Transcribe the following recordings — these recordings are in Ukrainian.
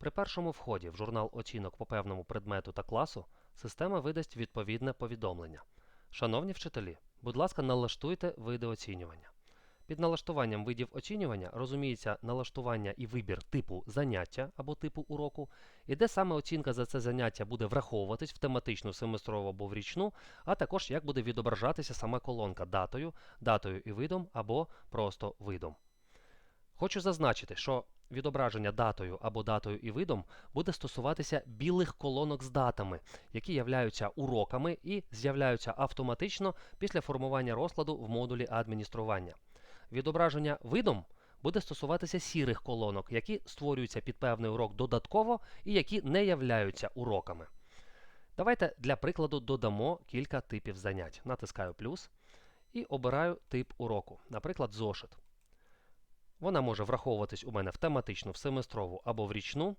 При першому вході в журнал оцінок по певному предмету та класу система видасть відповідне повідомлення. Шановні вчителі, будь ласка, налаштуйте види оцінювання. Під налаштуванням видів оцінювання розуміється налаштування і вибір типу заняття або типу уроку, і де саме оцінка за це заняття буде враховуватись в тематичну семестрову або в річну, а також як буде відображатися сама колонка датою, датою і видом або просто видом. Хочу зазначити, що відображення датою або датою і видом буде стосуватися білих колонок з датами, які являються уроками і з'являються автоматично після формування розкладу в модулі адміністрування. Відображення видом буде стосуватися сірих колонок, які створюються під певний урок додатково і які не являються уроками. Давайте для прикладу додамо кілька типів занять. Натискаю плюс і обираю тип уроку, наприклад, зошит. Вона може враховуватись у мене в тематичну, в семестрову або в річну,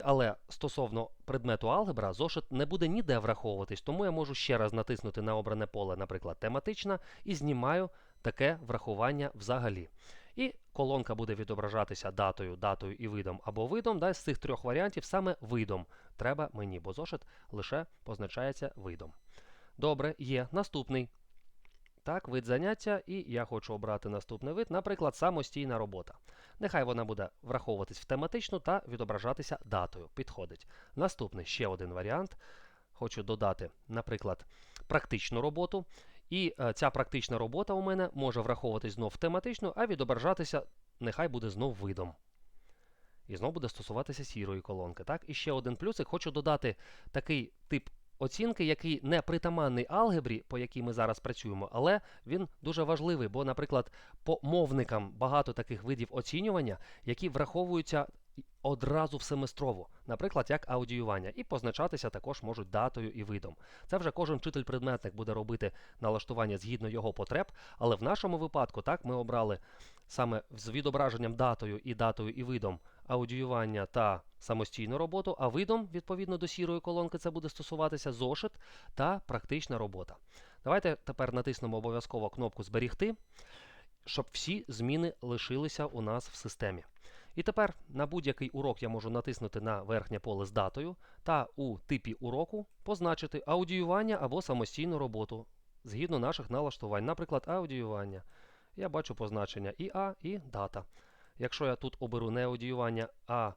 але стосовно предмету алгебра, зошит не буде ніде враховуватись, тому я можу ще раз натиснути на обране поле, наприклад, тематична, і знімаю таке врахування взагалі. І колонка буде відображатися датою, датою і видом або видом. Да, з цих трьох варіантів саме видом треба мені, бо зошит лише позначається видом. Добре, є наступний. Так, вид заняття, і я хочу обрати наступний вид, наприклад, самостійна робота. Нехай вона буде враховуватись в тематичну та відображатися датою. Підходить. Наступний ще один варіант. Хочу додати, наприклад, практичну роботу. І е, ця практична робота у мене може враховуватись знов в тематичну, а відображатися нехай буде знов видом. І знов буде стосуватися сірої колонки. Так? І ще один плюсик. Хочу додати такий тип оцінки, який не притаманний алгебрі, по якій ми зараз працюємо, але він дуже важливий, бо, наприклад, по мовникам багато таких видів оцінювання, які враховуються одразу в семестрову, наприклад, як аудіювання, і позначатися також можуть датою і видом. Це вже кожен вчитель-предметник буде робити налаштування згідно його потреб, але в нашому випадку так ми обрали саме з відображенням датою і датою і видом аудіювання та самостійну роботу, а видом, відповідно до сірої колонки, це буде стосуватися зошит та практична робота. Давайте тепер натиснемо обов'язково кнопку Зберігти, щоб всі зміни лишилися у нас в системі. І тепер на будь-який урок я можу натиснути на верхнє поле з датою та у типі уроку позначити аудіювання або самостійну роботу згідно наших налаштувань, наприклад, аудіювання. Я бачу позначення і А, і дата. Якщо я тут оберу не аудіювання, а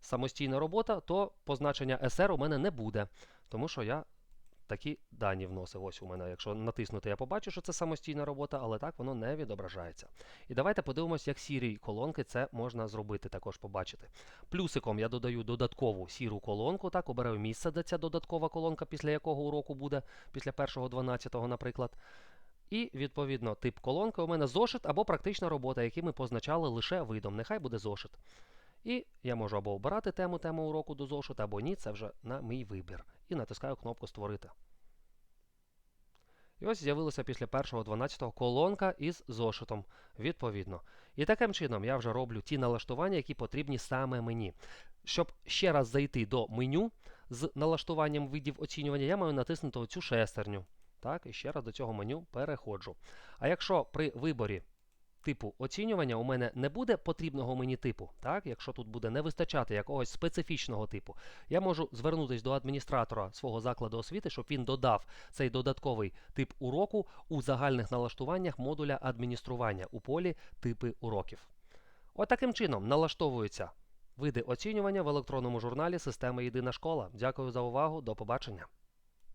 самостійна робота, то позначення SR у мене не буде, тому що я такі дані вносив. Ось у мене, якщо натиснути, я побачу, що це самостійна робота, але так воно не відображається. І давайте подивимося, як сірі колонки це можна зробити, також побачити. Плюсиком я додаю додаткову сіру колонку, так, обираю місце, де ця додаткова колонка, після якого уроку буде, після 1.12, наприклад. І, відповідно, тип колонки у мене зошит або практична робота, які ми позначали лише видом. Нехай буде зошит. І я можу або обирати тему тему уроку до зошита, або ні, це вже на мій вибір. І натискаю кнопку Створити. І ось з'явилася після 1.12 колонка із зошитом, відповідно. І таким чином я вже роблю ті налаштування, які потрібні саме мені. Щоб ще раз зайти до меню з налаштуванням видів оцінювання, я маю натиснути оцю шестерню. Так, і ще раз до цього меню переходжу. А якщо при виборі типу оцінювання у мене не буде потрібного мені типу, так, якщо тут буде не вистачати якогось специфічного типу, я можу звернутися до адміністратора свого закладу освіти, щоб він додав цей додатковий тип уроку у загальних налаштуваннях модуля адміністрування у полі типи уроків. От таким чином налаштовуються види оцінювання в електронному журналі системи Єдина школа. Дякую за увагу, до побачення.